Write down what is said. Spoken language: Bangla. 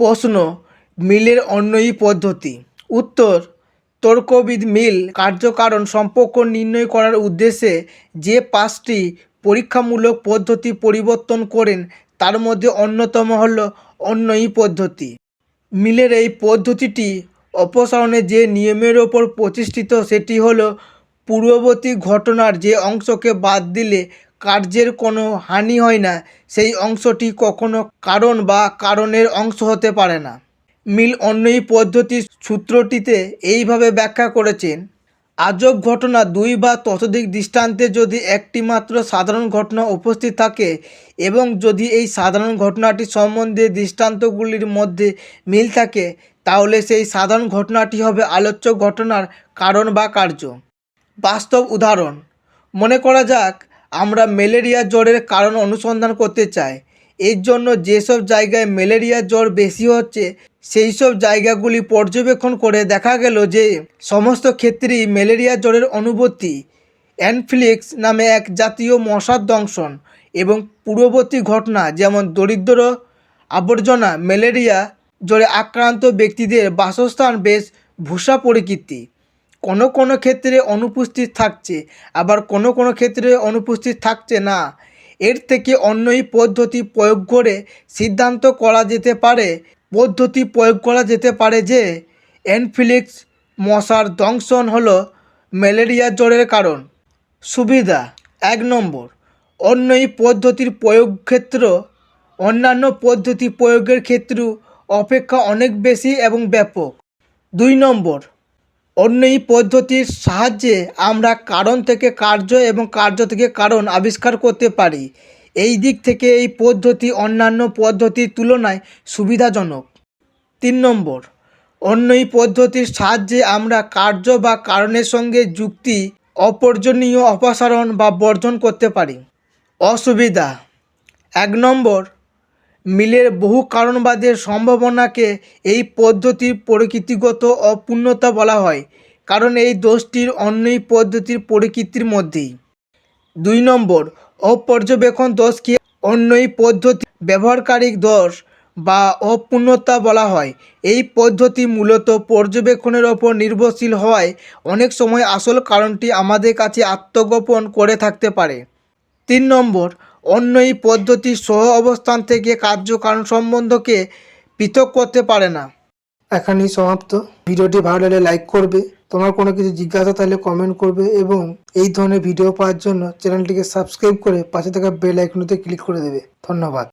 প্রশ্ন, মিলের অন্যয়ী পদ্ধতি। উত্তর, তর্কবিদ মিল কার্যকারণ সম্পর্ক নির্ণয় করার উদ্দেশ্যে যে পাঁচটি পরীক্ষামূলক পদ্ধতি পরিবর্তন করেন, তার মধ্যে অন্যতম হল অন্যয়ী পদ্ধতি। মিলের এই পদ্ধতিটি অপসারণে যে নিয়মের ওপর প্রতিষ্ঠিত, সেটি হলো পূর্ববর্তী ঘটনার যে অংশকে বাদ দিলে কার্যের কোনো হানি হয় না, সেই অংশটি কখনো কারণ বা কারণের অংশ হতে পারে না। মিল অন্যই পদ্ধতির সূত্রটিতে এইভাবে ব্যাখ্যা করেছেন, আজব ঘটনা দুই বা ততোধিক দৃষ্টান্তে যদি একটি মাত্র সাধারণ ঘটনা উপস্থিত থাকে এবং যদি এই সাধারণ ঘটনাটি সম্বন্ধে দৃষ্টান্তগুলির মধ্যে মিল থাকে, তাহলে সেই সাধারণ ঘটনাটি হবে আলোচ্য ঘটনার কারণ বা কার্য। বাস্তব উদাহরণ, মনে করা যাক আমরা ম্যালেরিয়া জ্বরের কারণ অনুসন্ধান করতে চাই। এর জন্য যেসব জায়গায় ম্যালেরিয়া জ্বর বেশি হচ্ছে সেই সব জায়গাগুলি পর্যবেক্ষণ করে দেখা গেল যে সমস্ত ক্ষেত্রেই ম্যালেরিয়া জ্বরের অনুভূতি। অ্যানফ্লিক্স নামে এক জাতীয় মশার দংশন এবং পূর্ববর্তী ঘটনা যেমন দরিদ্র, আবর্জনা, ম্যালেরিয়া, জ্বরে আক্রান্ত ব্যক্তিদের বাসস্থান বেশ ভূষা প্রকৃতি। কোনো কোনো ক্ষেত্রে অনুপস্থিত থাকছে, আবার কোনো কোনো ক্ষেত্রে অনুপস্থিত থাকছে না। এর থেকে অন্যই পদ্ধতি প্রয়োগ করে সিদ্ধান্ত করা যেতে পারে। পদ্ধতি প্রয়োগ করা যেতে পারে যে অ্যানফিলিক্স মশার দংশন হলো ম্যালেরিয়া জ্বরের কারণ। সুবিধা, এক নম্বর অন্যই পদ্ধতির প্রয়োগ ক্ষেত্র, অন্যান্য পদ্ধতি প্রয়োগের ক্ষেত্র অপেক্ষা অনেক বেশি এবং ব্যাপক। দুই নম্বর অন্য এই পদ্ধতির সাহায্যে আমরা কারণ থেকে কার্য এবং কার্য থেকে কারণ আবিষ্কার করতে পারি। এই দিক থেকে এই পদ্ধতি অন্যান্য পদ্ধতির তুলনায় সুবিধাজনক। তিন নম্বর অন্য এই পদ্ধতির সাহায্যে আমরা কার্য বা কারণের সঙ্গে যুক্তি, অপর্জনীয় অপসারণ বা বর্জন করতে পারি। অসুবিধা, এক নম্বর মিলের বহু কারণবাদের সম্ভাবনাকে এই পদ্ধতির প্রকৃতিগত অপূর্ণতা বলা হয়, কারণ এই দোষটির অন্যই পদ্ধতির প্রকৃতির মধ্যেই। দুই নম্বর, অপর্যবেক্ষণ দোষকে অন্যই পদ্ধতি ব্যবহারকারী দোষ বা অপূর্ণতা বলা হয়। এই পদ্ধতি মূলত পর্যবেক্ষণের ওপর নির্ভরশীল হওয়ায় অনেক সময় আসল কারণটি আমাদের কাছে আত্মগোপন করে থাকতে পারে। তিন নম্বর অন্য এই পদ্ধতি সহ অবস্থান থেকে কার্যকারণ সম্বন্ধকে পৃথক করতে পারে না। এখানেই সমাপ্ত। ভিডিওটি ভালো লাগলে লাইক করবে। তোমার কোনো কিছু জিজ্ঞাসা থাকলে কমেন্ট করবে এবং এই ধরনের ভিডিও পাওয়ার জন্য চ্যানেলটিকে সাবস্ক্রাইব করে পাশে থাকা বেল আইকনতে ক্লিক করে দেবে। ধন্যবাদ।